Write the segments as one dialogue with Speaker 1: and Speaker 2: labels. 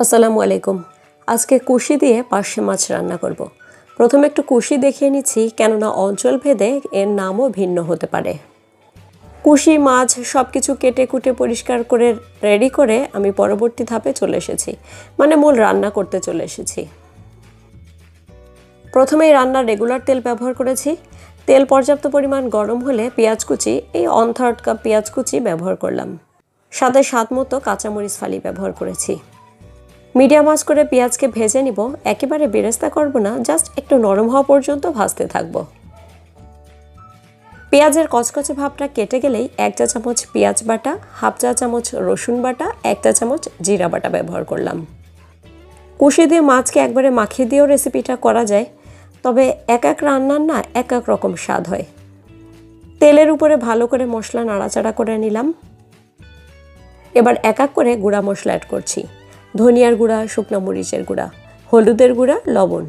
Speaker 1: আসসালামু আলাইকুম। আজকে কুশি দিয়ে পার্শে মাছ রান্না করব। প্রথমে একটু কুশি দেখিয়ে নিচ্ছি, কেননা অঞ্চল ভেদে এর নামও ভিন্ন হতে পারে। কুশি, মাছ সব কিছু কেটে কুটে পরিষ্কার করে রেডি করে আমি পরবর্তী ধাপে চলে এসেছি মানে মূল রান্না করতে চলে এসেছি। প্রথমেই রান্নার রেগুলার তেল ব্যবহার করেছি। তেল পর্যাপ্ত পরিমাণ গরম হলে পেঁয়াজ কুচি, এই অন থার্ড কাপ পেঁয়াজ কুচি ব্যবহার করলাম। সাথে স্বাদ মতো কাঁচামরিচ ফালি ব্যবহার করেছি। মিডিয়াম আঁচ করে পেঁয়াজকে ভেজে নিব। একেবারে বেরেস্তা করব না, জাস্ট একটু নরম হওয়া পর্যন্ত ভাজতে থাকব। পেঁয়াজের কচকচে ভাবটা কেটে গেলেই এক চা চামচ পেঁয়াজ বাটা, হাফ চা চামচ রসুন বাটা, এক চা চামচ জিরা বাটা ব্যবহার করলাম। কুশি দিয়ে মাছকে একবারে মাখিয়ে দিয়েও রেসিপিটা করা যায়, তবে এক এক রান্নার না এক এক রকম স্বাদ হয়। তেলের উপরে ভালো করে মশলা নাড়াচাড়া করে নিলাম। এবার এক এক করে গুঁড়া মশলা অ্যাড করছি। ধনিয়ার গুঁড়া, শুকনো মরিচের গুঁড়া, হলুদের গুঁড়া, লবণ।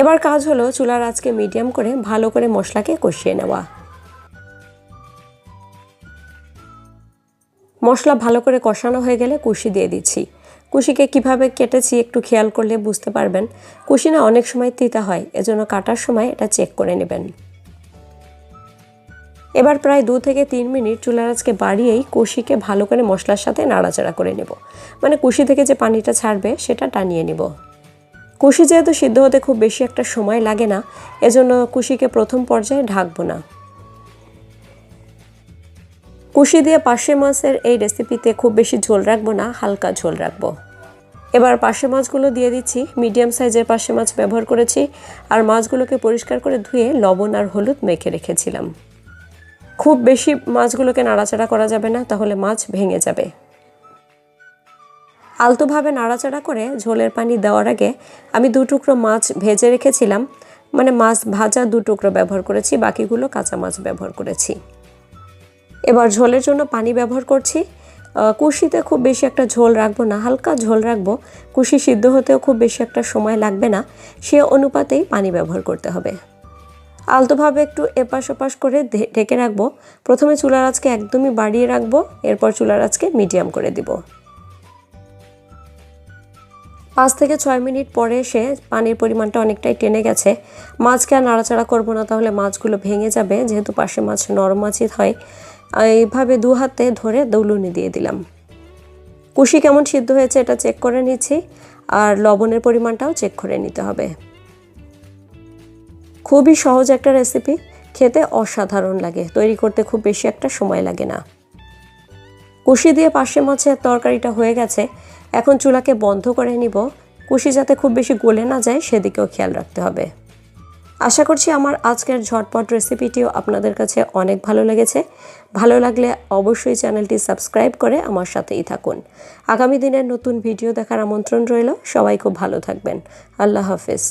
Speaker 1: এবার কাজ হলো চুলার আজকে মিডিয়াম করে ভালো করে মশলাকে কষিয়ে নেওয়া। মশলা ভালো করে কষানো হয়ে গেলে কুশি দিয়ে দিচ্ছি। কুশিকে কীভাবে কেটেছি একটু খেয়াল করলে বুঝতে পারবেন। কুশি না অনেক সময় তিতা হয়, এজন্য কাটার সময় এটা চেক করে নেবেন। এবার প্রায় দু থেকে তিন মিনিট চুলার আজকে বাড়িয়েই কুশিকে ভালো করে মশলার সাথে নাড়াচাড়া করে নেব। মানে কুশি থেকে যে পানিটা ছাড়বে, সেটা টানিয়ে নেব। কুশি যেহেতু সিদ্ধ হতে খুব বেশি একটা সময় লাগে না, এজন্য কুশিকে প্রথম পর্যায়ে ঢাকবো না। কুশি দিয়ে পার্শে মাছের এই রেসিপিতে খুব বেশি ঝোল রাখব না, হালকা ঝোল রাখব। এবার পার্শে মাছগুলো দিয়ে দিচ্ছি, মিডিয়াম সাইজের পার্শে মাছ ব্যবহার করেছি, আর মাছগুলোকে পরিষ্কার করে ধুয়ে লবণ আর হলুদ মেখে রেখেছিলাম। খুব বেশি মাছগুলোকে নাড়াচাড়া করা যাবে না, তাহলে মাছ ভেঙে যাবে। আলতোভাবে নাড়াচাড়া করে ঝোলের পানি দেওয়ার আগে আমি দু টুকরো মাছ ভেজে রেখেছিলাম মানে মাছ ভাজা দু টুকরো ব্যবহার করেছি, বাকিগুলো কাঁচা মাছ ব্যবহার করেছি। এবার ঝোলের জন্য পানি ব্যবহার করছি। কুশিতে খুব বেশি একটা ঝোল রাখব না, হালকা ঝোল রাখব। কুশি সিদ্ধ হতেও খুব বেশি একটা সময় লাগবে না, সে অনুপাতেই পানি ব্যবহার করতে হবে। আলতোভাবে একটু এপাশ ওপাশ করে ঢেকে রাখব। প্রথমে চুলার আজকে একদমই বাড়িয়ে রাখব, এরপর চুলার আজকে মিডিয়াম করে দিব। পাঁচ থেকে ছয় মিনিট পরে এসে পানির পরিমাণটা অনেকটাই টেনে গেছে। মাছকে আর নাড়াচাড়া করব না, তাহলে মাছগুলো ভেঙে যাবে, যেহেতু পাশে মাছ নরম মাছই হয়। এইভাবে দু হাতে ধরে দৌলুনি দিয়ে দিলাম। কুশি কেমন সিদ্ধ হয়েছে এটা চেক করে নিচ্ছি, আর লবণের পরিমাণটাও চেক করে নিতে হবে। খুবই সহজ একটা রেসিপি খেতে অসাধারণ লাগে, তৈরি করতে খুব বেশি একটা সময় লাগে না। কুশি দিয়ে পাশে মাছের তরকারিটা হয়ে গেছে, এখন চুলাকে বন্ধ করে নিব, কুশি যাতে খুব বেশি গলে না যায় সেদিকেও খেয়াল রাখতে হবে। আশা করছি আমার আজকের ঝটপট রেসিপিটিও আপনাদের কাছে অনেক ভালো লেগেছে। ভালো লাগলে অবশ্যই চ্যানেলটি সাবস্ক্রাইব করে আমার সাথেই থাকুন। আগামী দিনের নতুন ভিডিও দেখার আমন্ত্রণ রইল, সবাই খুব ভালো থাকবেন। আল্লাহ হাফেজ।